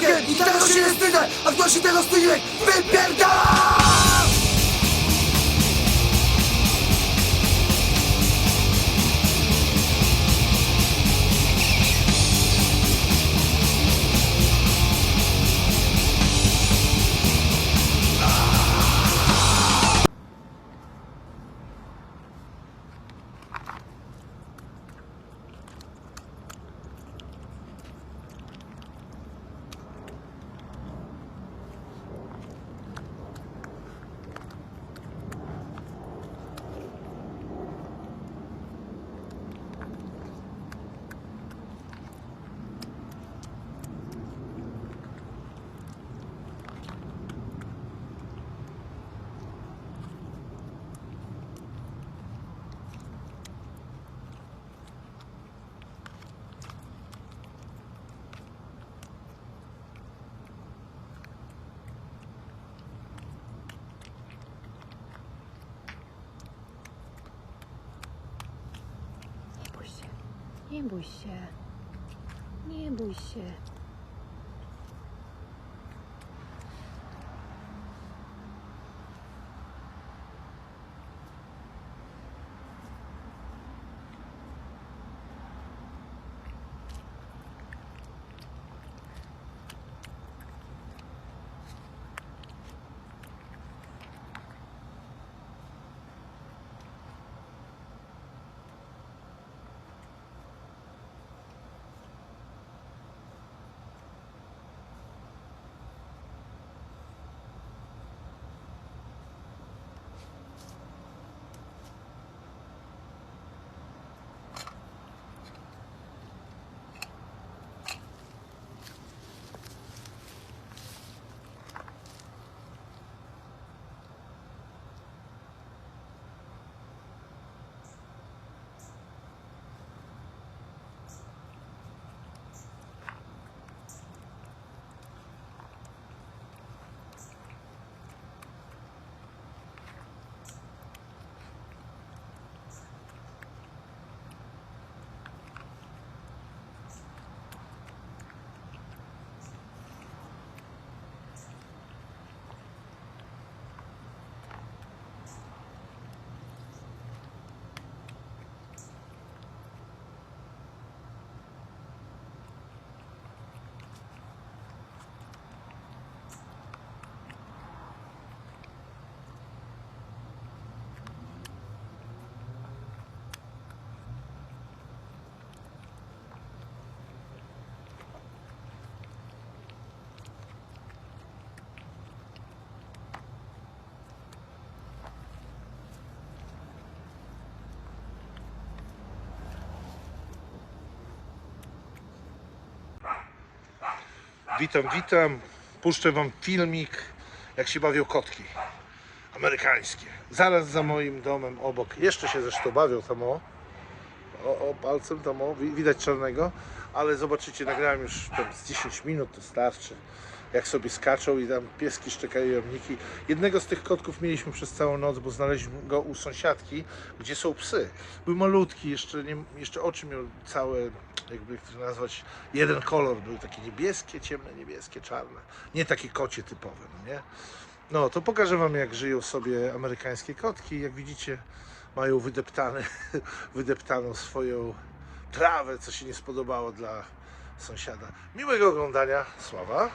Polakiem i tego się nie wstydzę, a kto się tego wstydzi, wypierdala! Nie bój się. Nie bój się. Witam, witam. Puszczę wam filmik, jak się bawią kotki amerykańskie. Zaraz za moim domem obok. Jeszcze się zresztą bawią tam o. O, o palcem tam o, wi- widać czarnego, ale zobaczycie, nagrałem już tam z 10 minut, to starczy. Jak sobie skaczą i tam pieski szczekają jamniki. Jednego z tych kotków mieliśmy przez całą noc, bo znaleźliśmy go u sąsiadki, gdzie są psy. Był malutki, jeszcze, nie, jeszcze oczy miał całe, jakby to nazwać, jeden kolor. Były takie niebieskie, ciemne, niebieskie, czarne. Nie takie kocie typowe, no nie? No, to pokażę Wam, jak żyją sobie amerykańskie kotki. Jak widzicie, mają wydeptane, wydeptaną swoją trawę, co się nie spodobało dla sąsiada. Miłego oglądania, Sława.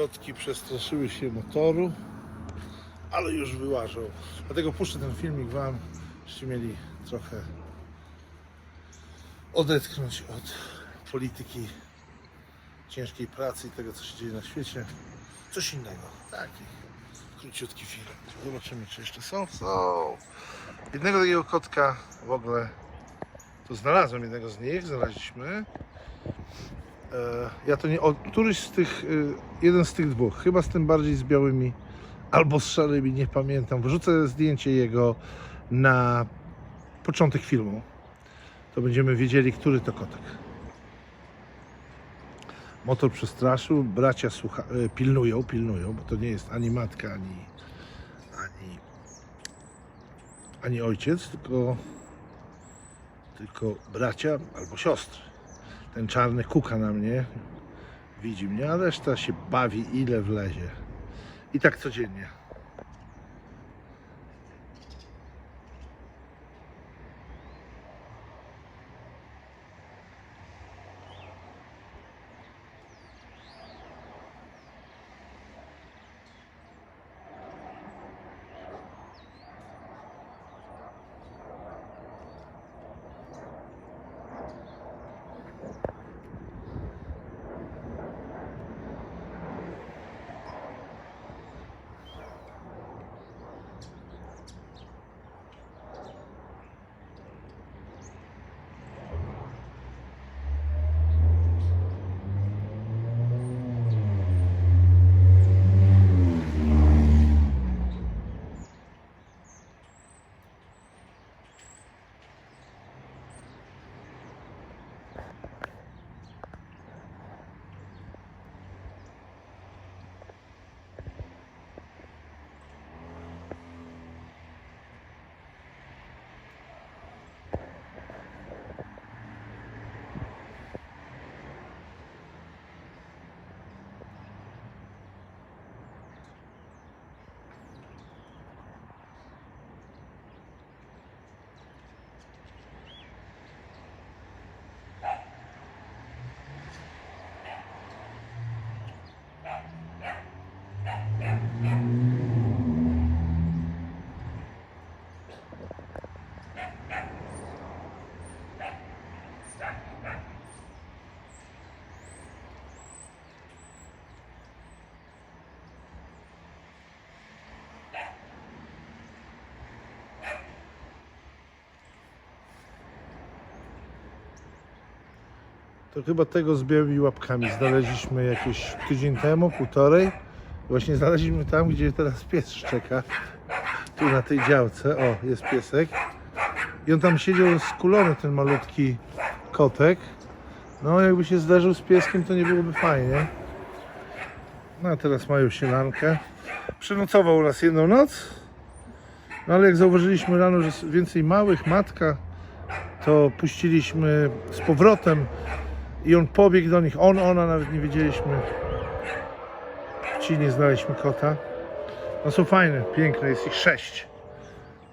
Kotki przestraszyły się motoru, ale już wyłażą. Dlatego puszczę ten filmik Wam, żebyście mieli trochę odetchnąć od polityki ciężkiej pracy i tego, co się dzieje na świecie. Coś innego. Taki króciutki film. Zobaczymy, czy jeszcze są. Są. Jednego takiego kotka w ogóle to znalazłem, jednego z nich znaleźliśmy. E, Ja to nie, o, któryś z tych, y, jeden z tych dwóch, chyba z tym bardziej z białymi albo z szarymi, nie pamiętam. Wrzucę zdjęcie jego na początek filmu. To będziemy wiedzieli, który to kotek. Motor przestraszył, bracia słucha, e, pilnują, pilnują, bo to nie jest ani matka, ani, ani, ani ojciec, tylko, tylko bracia albo siostry. Ten czarny kuka na mnie, widzi mnie, a reszta się bawi ile wlezie. I tak codziennie. To chyba tego z białymi łapkami znaleźliśmy jakieś tydzień temu, półtorej. Właśnie znaleźliśmy tam, gdzie teraz pies szczeka. Tu na tej działce. O, jest piesek. I on tam siedział skulony, ten malutki kotek. No, jakby się zderzył z pieskiem, to nie byłoby fajnie. No, a teraz mają sielankę. Przenocował u nas jedną noc. No, ale jak zauważyliśmy rano, że więcej małych, matka, to puściliśmy z powrotem i on pobiegł do nich. On, ona, nawet nie wiedzieliśmy. Ci nie znaleźliśmy kota. No są fajne, piękne, jest ich sześć.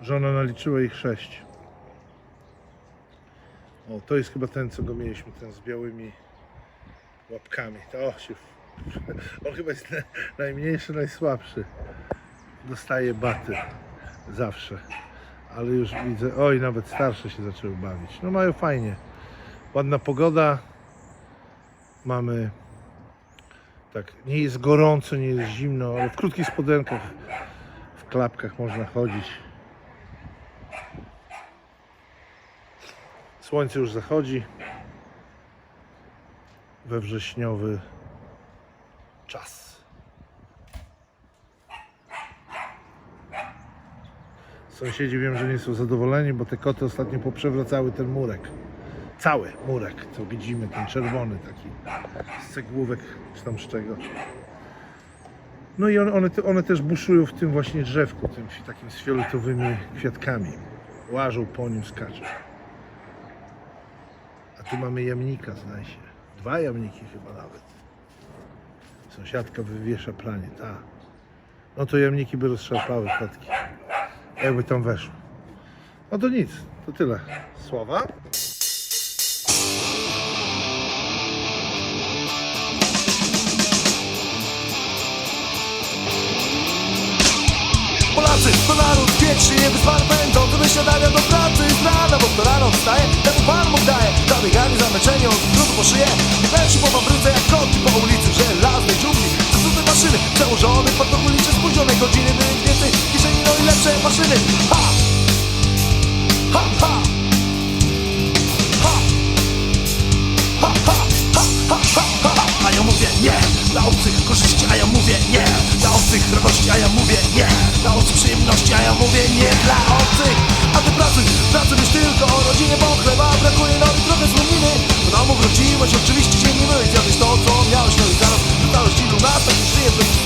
Żona naliczyła ich sześć. O, to jest chyba ten, co go mieliśmy, ten z białymi łapkami. To się... On chyba jest na- najmniejszy, najsłabszy. Dostaje baty zawsze. Ale już widzę, oj, nawet starsze się zaczęły bawić. No mają fajnie. Ładna pogoda. Mamy tak, nie jest gorąco, nie jest zimno, ale w krótkich spodenkach, w klapkach można chodzić. Słońce już zachodzi we wrześniowy czas. Sąsiedzi wiem, że nie są zadowoleni, bo te koty ostatnio poprzewracały ten murek. Cały murek, co widzimy, ten czerwony taki z cegłówek czy tam z czego. No i one, one, te- one też buszują w tym właśnie drzewku, tym takim z fioletowymi kwiatkami. Łażą po nim, skaczą. A tu mamy jamnika, zdaje się. Dwa jamniki chyba nawet. Sąsiadka wywiesza pranie, ta. No to jamniki by rozszarpały kotki. Jakby tam weszło. No to nic, to tyle. Słowa. Pracy. To naród pierwszy, niewyspany pędzą To wysiadania do pracy. Z rana Bo kto rano wstaje,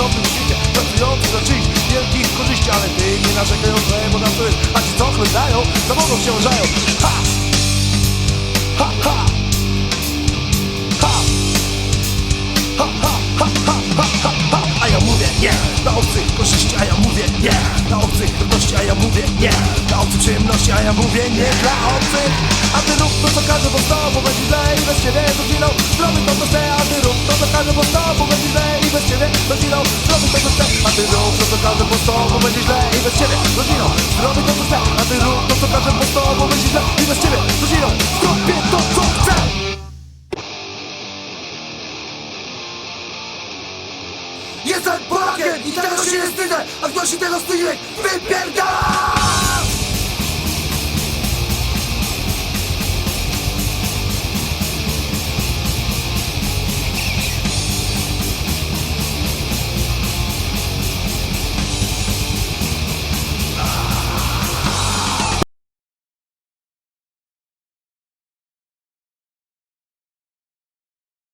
istotnym świecie Pracujący dla czyichś wielkich korzyści Ale ty nie narzekaj o swoje, bo na to jest A ci co chleb dają, za mogą się łożają Ha! Ha, ha! Ha! Ha, ha, ha, ha, ha, ha, ja mówię nie, dla obcych korzyści, a ja mówię nie Dla obcych radości, a ja mówię nie Dla obcych przyjemności, a ja mówię nie Dla obcych, a ty rób to co każe, bo z tobą będzie źle i bez ciebie to giną Zrobię to co chcę, a ty rób to co każe, bo z tobą będzie źle i bez ciebie to giną Zrobię to co chcę, a ty rób to co każe, bo z tobą będzie źle i bez ciebie to giną Zrobię to co chcę, a ty rób to co każe, bo z tobą będzie źle i bez ciebie to giną Zrobię to co chcę I tego się nie wstydzę, a kto się tego wstydzi, wypierdala!